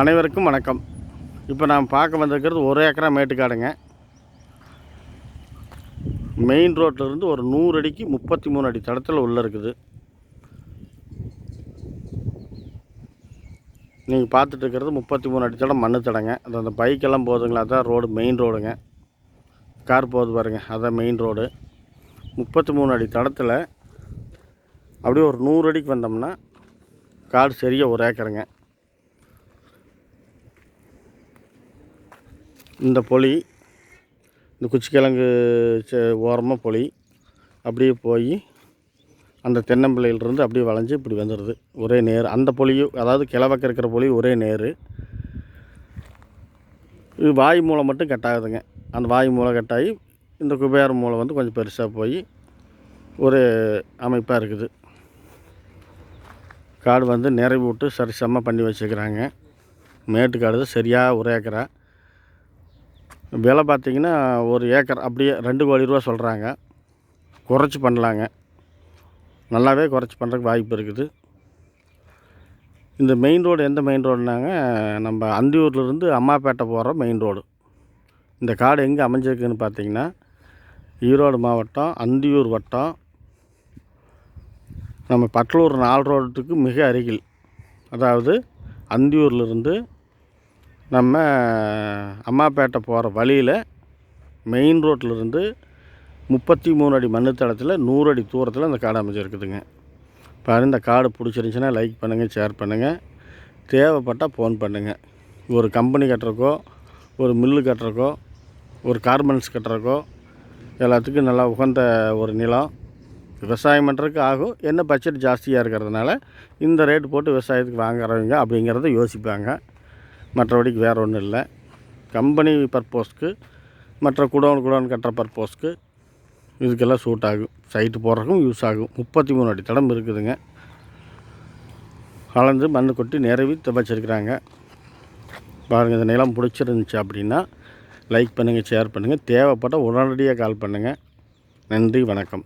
அனைவருக்கும் வணக்கம். இப்போ நாம் பார்க்க வந்திருக்கிறது ஒரு ஏக்கரா மேட்டுக்காடுங்க. மெயின் ரோட்டிலிருந்து ஒரு நூறு அடிக்கு முப்பத்தி மூணு அடி தடத்தில் உள்ளே இருக்குது. நீங்கள் பார்த்துட்டு இருக்கிறது முப்பத்தி மூணு அடி தடம் மண்ணு தடங்க. அது அந்த பைக்கெல்லாம் போகுதுங்களா அதான் ரோடு மெயின் ரோடுங்க. கார் போகுது பாருங்க அதான் மெயின் ரோடு. முப்பத்தி மூணு அடி தடத்தில் அப்படியே ஒரு நூறு அடிக்கு வந்தோம்னா காடு சரியாக ஒரு ஏக்கருங்க. இந்த பொலி இந்த குச்சிக்கிழங்கு ஓரமாக பொலி அப்படியே போய் அந்த தென்னம்பிள்ளையிலிருந்து அப்படியே வளைஞ்சு இப்படி வந்துடுது ஒரே நேர். அந்த பொலியும் அதாவது கிழவக்க இருக்கிற பொலி ஒரே நேர். இது வாய் மூலம் மட்டும் கட்டாகுதுங்க. அந்த வாய் மூலம் கட்டாகி இந்த குபேர மூலம் வந்து கொஞ்சம் பெருசாக போய் ஒரு அமைப்பாக இருக்குது. காடு வந்து நிறைவு விட்டு சரிசமமாக பண்ணி வச்சுக்கிறாங்க. மேட்டுக்காடு தான் சரியாக ஒரு ஏக்கரா விலை பார்த்திங்கன்னா ஒரு ஏக்கர் அப்படியே ரெண்டு கோடி ரூபா சொல்கிறாங்க குறைச்சி பண்ணலாங்க. நல்லாவே குறைச்சி பண்ணுறதுக்கு வாய்ப்பு இருக்குது. இந்த மெயின் ரோடு எந்த மெயின் ரோடுனாங்க நம்ம அந்தியூர்லேருந்து அம்மாப்பேட்டை போகிற மெயின் ரோடு இந்த காடு எங்கே அமைஞ்சிருக்குன்னு பார்த்தீங்கன்னா ஈரோடு மாவட்டம் அந்தியூர் வட்டம். நம்ம பட்டலூர் நாலு ரோட்டுக்கு மிக அருகில். அதாவது அந்தியூர்லேருந்து நம்ம அம்மாப்பேட்டை போகிற வழியில் மெயின் ரோட்டிலிருந்து முப்பத்தி மூணு அடி மண்ணு தளத்தில் நூறு அடி தூரத்தில் அந்த காடு அமைஞ்சிருக்குதுங்க. பாரு இந்த காடு பிடிச்சிருந்துச்சின்னா லைக் பண்ணுங்கள் ஷேர் பண்ணுங்கள் தேவைப்பட்டால் ஃபோன் பண்ணுங்கள் ஒரு கம்பெனி கட்டுறக்கோ ஒரு மில்லு கட்டுறக்கோ ஒரு கார்மெண்ட்ஸ் கட்டுறக்கோ எல்லாத்துக்கும் நல்லா உகந்த ஒரு நிலம். விவசாயம் பண்ணுறதுக்கு ஆகும். என்ன பட்ஜெட் ஜாஸ்தியாக இருக்கிறதுனால இந்த ரேட்டு போட்டு விவசாயத்துக்கு வாங்குறவங்க அப்படிங்கிறத யோசிப்பாங்க. மற்றபடிக்கு வேறு ஒன்றும் இல்லை. கம்பெனி பர்போஸ்க்கு மற்ற குடோன் குடோன் கட்டுற பர்போஸ்க்கு இதுக்கெல்லாம் சூட் ஆகும். சைட்டு போடுறதுக்கும் யூஸ் ஆகும். முப்பத்தி மூணு அடி தடம் இருக்குதுங்க. கலந்து மண் கொட்டி நிறவி வச்சுருக்குறாங்க. பாருங்கள் இந்த நிலம் பிடிச்சிருந்துச்சி அப்படின்னா லைக் பண்ணுங்கள் ஷேர் பண்ணுங்கள் தேவைப்பட்ட உடனடியாக கால் பண்ணுங்கள் நன்றி வணக்கம்.